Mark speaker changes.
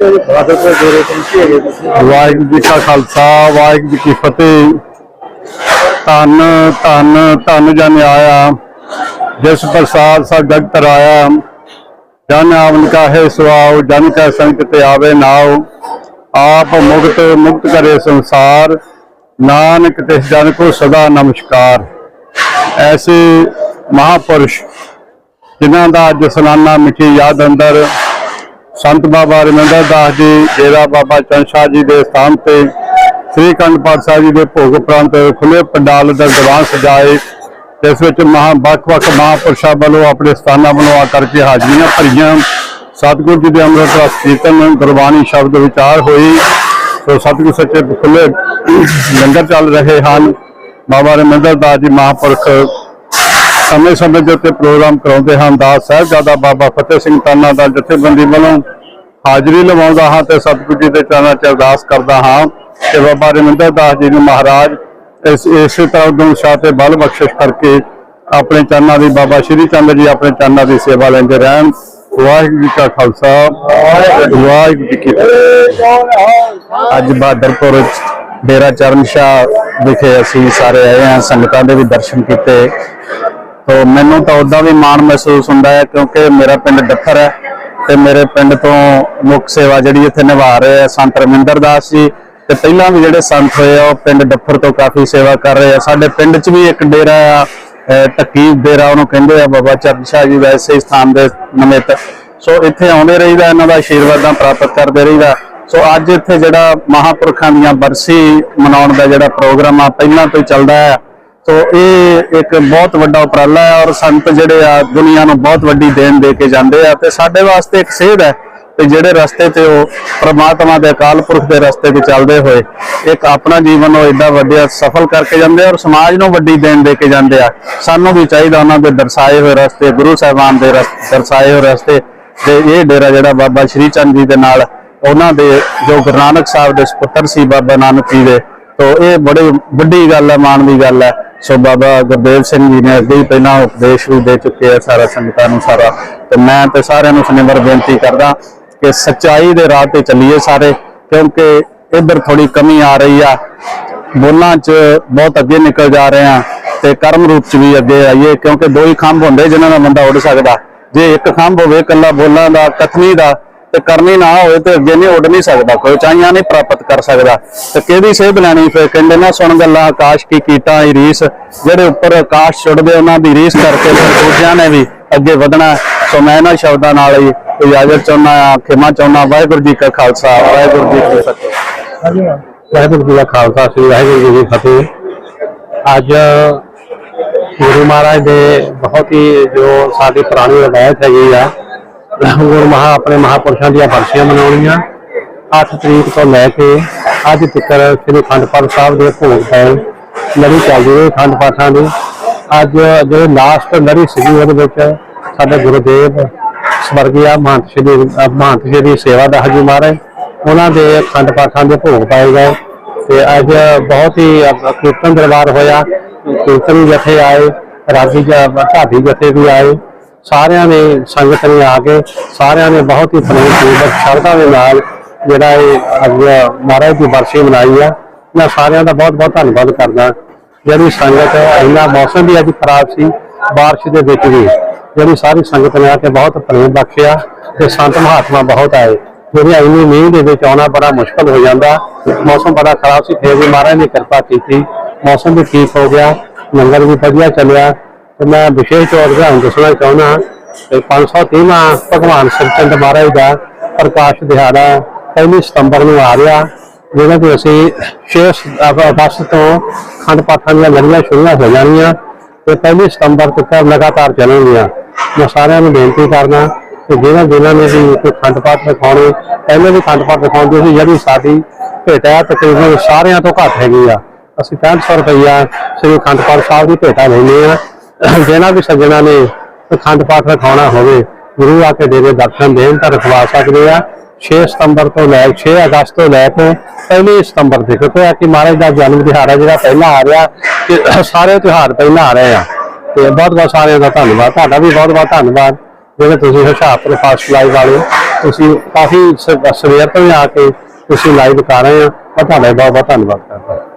Speaker 1: ਬਹਾਦਰਪੁਰ ਡੇਰੇ ਪਹੁੰਚੇ ਹੈਗੇ ਤੁਸੀਂ
Speaker 2: ਵਾਹਿਗੁਰੂ ਜੀ ਕਾ ਖਾਲਸਾ, ਵਾਹਿਗੁਰੂ ਜੀ ਕੀ ਫਤਿਹ। ਧੰਨ ਧੰਨ ਧੰਨ ਜਨ ਆਇਆ। ਜਿਸ ਪ੍ਰਸਾਦ ਸਾ ਜਗਤ ਰਾਇਆ, ਜਨ ਆਵਨ ਕਾਹੇ ਸੁਆਉ, ਜਨ ਕੈ ਸੰਗ ਤੇ ਆਵੇ ਨਾਉ। ਆਪ ਮੁਕਤ ਮੁਕਤ ਕਰੇ ਸੰਸਾਰ। ਨਾਨਕ ਤਿਸ ਜਨ ਕੋ ਸਦਾ ਨਮਸਕਾਰ। ਐਸੇ ਮਹਾਪੁਰਸ਼, ਜਿਨ੍ਹਾਂ ਦਾ ਅੱਜ ਸਲਾਨਾ ਮਿੱਠੀ ਯਾਦ ਅੰਦਰ ਸੰਤ ਬਾਬਾ ਰਮਿੰਦਰ ਦਾਸ ਜੀ, ਡੇਰਾ ਬਾਬਾ ਚੰਦ ਸ਼ਾਹ ਜੀ ਦੇ ਸਥਾਨ ਤੇ, ਸ੍ਰੀ ਅਖੰਡ ਪਾਠ ਸਾਹਿਬ ਜੀ ਦੇ ਭੋਗ ਉਪਰੰਤ ਖੁੱਲੇ ਪੰਡਾਲ ਦਾ ਦੀਵਾਨ ਸਜਾਏ ਇਸ ਵਿੱਚ ਮਹਾ, ਵੱਖ-ਵੱਖ ਮਹਾਂਪੁਰਸ਼ਾਂ ਵੱਲੋਂ ਆਪਣੇ ਸਥਾਨਾਂ ਵੱਲੋਂ ਆ ਕਰਕੇ ਹਾਜ਼ਰੀਆਂ ਭਰੀਆਂ। ਸਤਿਗੁਰੂ ਜੀ ਦੇ ਅੰਮ੍ਰਿਤ ਰਸ ਕੀਰਤਨ ਗੁਰਬਾਣੀ ਸ਼ਬਦ ਵਿਚਾਰ ਹੋਈ। ਸੋ ਸਤਿਗੁਰ ਸੱਚੇ ਖੁੱਲੇ ਲੰਗਰ ਚੱਲ ਰਹੇ ਹਨ। ਬਾਬਾ ਰਮਿੰਦਰ ਦਾਸ ਜੀ ਮਹਾਂਪੁਰਖ ਸਮੇਂ ਸਮੇਂ ਦੇ ਉੱਤੇ ਪ੍ਰੋਗਰਾਮ ਕਰਾਉਂਦੇ ਹਨ। ਦਾਸ ਸਾਹਿਬਜ਼ਾਦਾ ਬਾਬਾ ਫਤਿਹ ਸਿੰਘ ਤਾਨਾ ਦਾ ਜਥੇਬੰਦੀ ਵੱਲੋਂ ਹਾਜ਼ਰੀ ਲਵਾਉਂਦਾ ਹਾਂ ਤੇ ਸਤਿਗੁਰੂ ਜੀ ਦੇ ਚਰਨਾਂ 'ਚ ਅਰਦਾਸ ਕਰਦਾ ਹਾਂ ਕਿ ਬਾਬਾ ਰਮਿੰਦਰ ਦਾਸ ਜੀ ਨੂੰ ਮਹਾਰਾਜ ਇਸ ਇਸੇ ਤਰ੍ਹਾਂ ਉਦਮ ਸ਼ਾਹ ਤੇ ਬਲ ਬਖਸ਼ਿਸ਼ ਕਰਕੇ ਆਪਣੇ ਚਰਨਾਂ ਦੀ ਬਾਬਾ ਸ਼੍ਰੀ ਚੰਦ ਜੀ ਆਪਣੇ ਚਰਨਾਂ ਦੀ ਸੇਵਾ ਲੈਂਦੇ ਰਹਿਣ। ਵਾਹਿਗੁਰੂ ਜੀ ਕਾ ਖਾਲਸਾ, ਵਾਹਿਗੁਰੂ ਜੀ ਕੀ ਫਤਿਹ। ਅੱਜ ਬਹਾਦਰਪੁਰ ਡੇਰਾ ਚਰਨ ਸ਼ਾਹ ਵਿਖੇ ਅਸੀਂ ਸਾਰੇ ਆਏ ਹਾਂ, ਸੰਗਤਾਂ ਦੇ ਵੀ ਦਰਸ਼ਨ ਕੀਤੇ। ਤੋ ਮੈਨੂੰ ਤਾਂ ਉਦਾਂ ਵੀ ਮਾਣ ਮਹਿਸੂਸ ਹੁੰਦਾ ਹੈ ਕਿਉਂਕਿ ਮੇਰਾ ਪਿੰਡ ਡੱਫਰ ਹੈ। ਤੇ ਮੇਰੇ ਪਿੰਡ ਤੋਂ ਮੁੱਖ ਸੇਵਾ ਜਿਹੜੀ ਇੱਥੇ ਨਿਭਾ ਰਹੇ ਆ ਸੰਤ ਰਮਿੰਦਰ ਦਾਸ ਜੀ। ਤੇ ਪਹਿਲਾਂ ਵੀ ਜਿਹੜੇ ਸੰਤ ਹੋਏ ਆ, ਉਹ ਪਿੰਡ ਡੱਫਰ ਤੋਂ ਕਾਫੀ ਸੇਵਾ ਕਰ ਰਹੇ ਆ। ਸਾਡੇ ਪਿੰਡ 'ਚ ਵੀ ਇੱਕ ਡੇਰਾ ਆ, ਅਹ ਟੱਕੀ ਡੇਰਾ ਉਹਨੂੰ ਕਹਿੰਦੇ ਆ ਬਾਬਾ ਚਰਨ ਸ਼ਾਹ ਜੀ, ਵੈਸੇ ਹੀ ਸਥਾਨ ਦੇ ਨਿਮਿਤ। ਸੋ ਇੱਥੇ ਆਉਂਦੇ ਰਹੀਦਾ, ਇਹਨਾਂ ਦਾ ਆਸ਼ੀਰਵਾਦਾਂ ਪ੍ਰਾਪਤ ਕਰਦੇ ਰਹੀਦਾ। ਸੋ ਅੱਜ ਇੱਥੇ ਜਿਹੜਾ ਮਹਾਪੁਰਖਾਂ ਦੀਆਂ ਬਰਸੀ ਮਨਾਉਣ ਦਾ ਜਿਹੜਾ ਪ੍ਰੋਗਰਾਮ ਆ, ਪਹਿਲਾਂ ਤੋਂ ਹੀ ਚੱਲਦਾ ਹੈ ਸੋ ਇਹ ਇੱਕ ਬਹੁਤ ਵੱਡਾ ਉਪਰਾਲਾ ਹੈ ਔਰ ਸੰਤ ਜਿਹੜੇ ਆ ਦੁਨੀਆ ਨੂੰ ਬਹੁਤ ਵੱਡੀ ਦੇਣ ਦੇ ਕੇ ਜਾਂਦੇ ਆ ਤੇ ਸਾਡੇ ਵਾਸਤੇ ਇੱਕ ਸੇਧ ਹੈ ਤੇ ਜਿਹੜੇ ਰਸਤੇ ਤੇ ਉਹ ਪ੍ਰਮਾਤਮਾ ਦੇ ਅਕਾਲ ਪੁਰਖ ਦੇ ਰਸਤੇ ਤੇ ਚੱਲਦੇ ਹੋਏ ਇੱਕ ਆਪਣਾ ਜੀਵਨ ਉਹ ਏਡਾ ਵੱਡਾ ਸਫਲ ਕਰਕੇ ਜਾਂਦੇ ਔਰ ਸਮਾਜ ਨੂੰ ਵੱਡੀ ਦੇਣ ਦੇ ਕੇ ਜਾਂਦੇ ਆ। ਸਾਨੂੰ ਵੀ ਚਾਹੀਦਾ ਉਹਨਾਂ ਦੇ ਦਰਸਾਏ ਹੋਏ ਰਸਤੇ, ਗੁਰੂ ਸਾਹਿਬਾਨ ਦੇ ਰਸ- ਦਰਸਾਏ ਹੋਏ ਰਸਤੇ ਤੇ ਇਹ ਡੇਰਾ ਜਿਹੜਾ ਬਾਬਾ ਸ਼੍ਰੀ ਚੰਦ ਜੀ ਦੇ ਨਾਲ ਉਹਨਾਂ ਦੇ ਜੋ ਗੁਰੂ ਨਾਨਕ ਸਾਹਿਬ ਦੇ ਸੁਪੁੱਤਰ ਸੀ ਬਾਬਾ ਨਾਨਕ ਜੀ ਦੇ। ਤੋ ਇਹ ਬੜੇ ਵੱਡੀ ਗੱਲ ਹੈ, ਮਾਣ ਦੀ ਗੱਲ ਹੈ। ਸੋ ਬਾਬਾ ਗੁਰਦੇਵ ਸਿੰਘ ਜੀ ਨੇ ਅੱਗੇ ਹੀ ਪਹਿਲਾਂ ਉਪਦੇਸ਼ ਵੀ ਦੇ ਚੁੱਕੇ ਆ ਸਾਰਾ ਸੰਗਤਾਂ ਨੂੰ ਸਾਰਾ। ਤੇ ਮੈਂ ਤੇ ਸਾਰਿਆਂ ਨੂੰ ਸੁਨੇਮਰ ਬੇਨਤੀ ਕਰਦਾ ਕਿ ਸੱਚਾਈ ਦੇ ਰਾਹ ਤੇ ਚੱਲੀਏ ਸਾਰੇ, ਕਿਉਂਕਿ ਇੱਧਰ ਥੋੜੀ ਕਮੀ ਆ ਰਹੀ ਆ। ਬੋਲਾਂ 'ਚ ਬਹੁਤ ਅੱਗੇ ਨਿਕਲ ਜਾ ਰਹੇ ਆ ਤੇ ਕਰਮ ਰੂਪ 'ਚ ਵੀ ਅੱਗੇ ਆਈਏ, ਕਿਉਂਕਿ ਦੋ ਹੀ ਖੰਭ ਹੁੰਦੇ ਜਿਨ੍ਹਾਂ ਦਾ ਬੰਦਾ ਉੱਡ ਸਕਦਾ। ਜੇ ਇੱਕ ਖੰਭ ਹੋਵੇ ਇਕੱਲਾ ਬੋਲਾਂ ਦਾ, ਕਥਨੀ ਦਾ ਤੇ ਕਰਨੀ ਨਾ ਹੋਵੇ ਤੇ ਅੱਗੇ ਨਹੀਂ ਉੱਡ ਨਹੀਂ ਸਕਦਾ, ਕੋਈ ਚਾਹੀਆਂ ਨਹੀਂ ਪ੍ਰਾਪਤ ਕਰ ਸਕਦਾ। ਤੇ ਕਿਹਦੀ ਸੇਧ ਲੈਣੀ? ਫਿਰ ਕਹਿੰਦੇ ਨਾ, ਸੁਣ ਗੱਲਾਂ, ਆਕਾਸ਼ ਕੀ ਕੀਟਾਂ ਹੀ ਰੀਸ, ਜਿਹੜੇ ਉੱਪਰ ਆਕਾਸ਼ ਛੁੱਟਦੇ ਉਹਨਾਂ ਦੀ ਰੀਸ ਕਰਕੇ ਦੂਜਿਆਂ ਨੇ ਵੀ ਅੱਗੇ ਵਧਣਾ ਸੋ ਮੈਂ ਇਹਨਾਂ ਸ਼ਬਦਾਂ ਨਾਲ ਹੀ ਇਜਾਜ਼ਤ ਚਾਹੁੰਦਾ ਆ ਖਿਮਾ ਚਾਹੁੰਦਾ ਵਾਹਿਗੁਰੂ ਜੀ ਕਾ ਖਾਲਸਾ, ਵਾਹਿਗੁਰੂ ਜੀ ਕੀ ਫਤਿਹ। ਵਾਹਿਗੁਰੂ ਜੀ ਕਾ ਖਾਲਸਾ, ਸ੍ਰੀ ਵਾਹਿਗੁਰੂ ਜੀ ਕੀ ਫਤਿਹ। ਅੱਜ ਗੁਰੂ ਮਹਾਰਾਜ ਦੇ ਬਹੁਤ ਹੀ ਜੋ ਸਾਡੀ ਪੁਰਾਣੀ ਰਵਾਇਤ ਹੈਗੀ ਆ ਗੁਰੂ ਮਹਾ ਆਪਣੇ ਮਹਾਪੁਰਸ਼ਾਂ ਦੀਆਂ ਬਰਸੀਆਂ ਮਨਾਉਣੀਆਂ। 8 ਤਰੀਕ ਤੋਂ ਲੈ ਕੇ ਅੱਜ ਤੱਕ ਸ੍ਰੀ ਅਖੰਡ ਪਾਠ ਸਾਹਿਬ ਦੇ ਭੋਗ ਪੈਣ। ਲੜੀ ਚੱਲਦੀ ਰਹੀ ਅਖੰਡ ਪਾਠਾਂ ਦੀ। ਅੱਜ ਜਿਹੜੇ ਲਾਸਟ ਲੜੀ ਸੀਗੀ ਉਹਦੇ ਵਿੱਚ ਸਾਡੇ ਗੁਰੂਦੇਵ ਸਵਰਗੀਆ ਮਹੰਤ ਸ਼੍ਰੀ ਅਹ ਮਹੰਤ ਸ਼੍ਰੀ ਸੇਵਾਦਾਸ ਜੀ ਮਹਾਰਾਜ, ਉਹਨਾਂ ਦੇ ਅਖੰਡ ਪਾਠਾਂ ਦੇ ਭੋਗ ਪਾਏ ਗਏ। ਤੇ ਅੱਜ ਬਹੁਤ ਹੀ ਕੀਰਤਨ ਦਰਬਾਰ ਹੋਇਆ। ਕੀਰਤਨ ਜਥੇ ਆਏ, ਰਾਗੀ ਢਾਡੀ ਜਥੇ ਵੀ ਆਏ। ਸਾਰਿਆਂ ਨੇ ਸੰਗਤ ਨੇ ਆ ਕੇ ਸਾਰਿਆਂ ਨੇ ਬਹੁਤ ਹੀ ਪ੍ਰੇਮ ਪੂਰਵਕ ਸ਼ਰਧਾ ਦੇ ਨਾਲ ਜਿਹੜਾ ਇਹ ਅੱਜ ਮਹਾਰਾਜ ਦੀ ਬਰਸੀ ਮਨਾਈ ਆ। ਮੈਂ ਸਾਰਿਆਂ ਦਾ ਬਹੁਤ ਬਹੁਤ ਧੰਨਵਾਦ ਕਰਦਾ। ਜਿਹੜੀ ਸੰਗਤ ਇੰਨਾ ਮੌਸਮ ਵੀ ਅੱਜ ਖਰਾਬ ਸੀ, ਬਾਰਿਸ਼ ਦੇ ਵਿੱਚ ਵੀ। ਜਿਹੜੀ ਸਾਰੀ ਸੰਗਤ ਨੇ ਆ ਕੇ ਬਹੁਤ ਪ੍ਰੇਮ ਬਖਸ਼ਿਆ ਤੇ ਸੰਤ ਮਹਾਤਮਾ ਬਹੁਤ ਆਏ। ਜਿਹੜੀ ਇੰਨੀ ਮੀਂਹ ਦੇ ਵਿੱਚ ਆਉਣਾ ਬੜਾ ਮੁਸ਼ਕਲ ਹੋ ਜਾਂਦਾ। ਮੌਸਮ ਬੜਾ ਖਰਾਬ ਸੀ, ਫਿਰ ਵੀ ਮਹਾਰਾਜ ਨੇ ਕਿਰਪਾ ਕੀਤੀ। ਮੌਸਮ ਵੀ ਠੀਕ ਹੋ ਗਿਆ, ਲੰਗਰ ਵੀ ਵਧੀਆ ਚੱਲਿਆ। ਤੇ ਮੈਂ ਵਿਸ਼ੇਸ਼ ਤੌਰ ਤੇ ਤੁਹਾਨੂੰ ਦੱਸਣਾ ਚਾਹੁੰਦਾ ਕਿ 530ਵਾਂ ਭਗਵਾਨ ਸਤਚੰਦ ਮਹਾਰਾਜ ਦਾ ਪ੍ਰਕਾਸ਼ ਦਿਹਾੜਾ ਪਹਿਲੀ ਸਤੰਬਰ ਨੂੰ ਆ ਰਿਹਾ ਜਿਹਨਾਂ ਤੇ ਅਸੀਂ 6 ਅਗਸਤ ਤੋਂ ਖੰਡ ਪਾਠਾਂ ਦੀਆਂ ਲੜੀਆਂ ਸ਼ੁਰੂ ਹੋ ਜਾਣੀਆਂ ਤੇ ਪਹਿਲੀ ਸਤੰਬਰ ਤੱਕ ਲਗਾਤਾਰ ਚੱਲਣਗੀਆਂ। ਮੈਂ ਸਾਰਿਆਂ ਨੂੰ ਬੇਨਤੀ ਕਰਨਾ ਕਿ ਜਿਹਨਾਂ ਜਿਨ੍ਹਾਂ ਨੇ ਵੀ ਕੋਈ ਖੰਡ ਪਾਠ ਰਖਾਉਣੇ ਪਹਿਲੇ ਵੀ ਖੰਡ ਪਾਠ ਰਖਾਉਂਦੇ ਸੀ, ਜਿਹੜੀ ਸਾਡੀ ਭੇਟ ਹੈ ਤਕਰੀਬਨ ਸਾਰਿਆਂ ਤੋਂ ਘੱਟ ਹੈਗੀ ਆ। ਅਸੀਂ 6500 ਰੁਪਈਆ ਸ੍ਰੀ ਖੰਡ ਪਾਠ ਸਾਹਿਬ ਦੀ ਭੇਟਾ ਲੈਂਦੇ ਆ ਜਿਹਨਾਂ ਵੀ ਸੱਜਣਾ ਨੇ ਅਖੰਡ ਪਾਠ ਰਖਾਉਣਾ ਹੋਵੇ, ਗੁਰੂ ਆ ਕੇ ਡੇਰੇ ਦਰਸ਼ਨ ਦੇਣ ਤਾਂ ਰਖਵਾ ਸਕਦੇ ਆ। 6 ਸਤੰਬਰ ਤੋਂ ਲੈ 6 ਅਗਸਤ ਤੋਂ ਲੈ ਕੇ ਪਹਿਲੀ ਸਤੰਬਰ ਤੱਕ। ਕਿਉਂਕਿ ਕਿ ਮਹਾਰਾਜ ਦਾ ਜਨਮ ਦਿਹਾੜਾ ਜਿਹੜਾ ਪਹਿਲਾਂ ਆ ਰਿਹਾ ਤੇ ਸਾਰੇ ਤਿਉਹਾਰ ਪਹਿਲਾਂ ਆ ਰਹੇ ਆ। ਤੇ ਬਹੁਤ ਬਹੁਤ ਸਾਰਿਆਂ ਦਾ ਧੰਨਵਾਦ। ਤੁਹਾਡਾ ਵੀ ਬਹੁਤ ਬਹੁਤ ਧੰਨਵਾਦ। ਜਿਹੜੇ ਤੁਸੀਂ ਹੁਸ਼ਿਆਰਪੁਰ ਫਾਸਟ ਲਾਈਵ ਵਾਲੇ,
Speaker 3: ਤੁਸੀਂ ਕਾਫੀ ਸਵੇਰ ਤੋਂ ਹੀ ਆ ਕੇ ਤੁਸੀਂ ਲਾਈਵ ਕਰ ਰਹੇ ਆ। ਤੁਹਾਡਾ ਬਹੁਤ ਬਹੁਤ ਧੰਨਵਾਦ ਕਰਦਾ।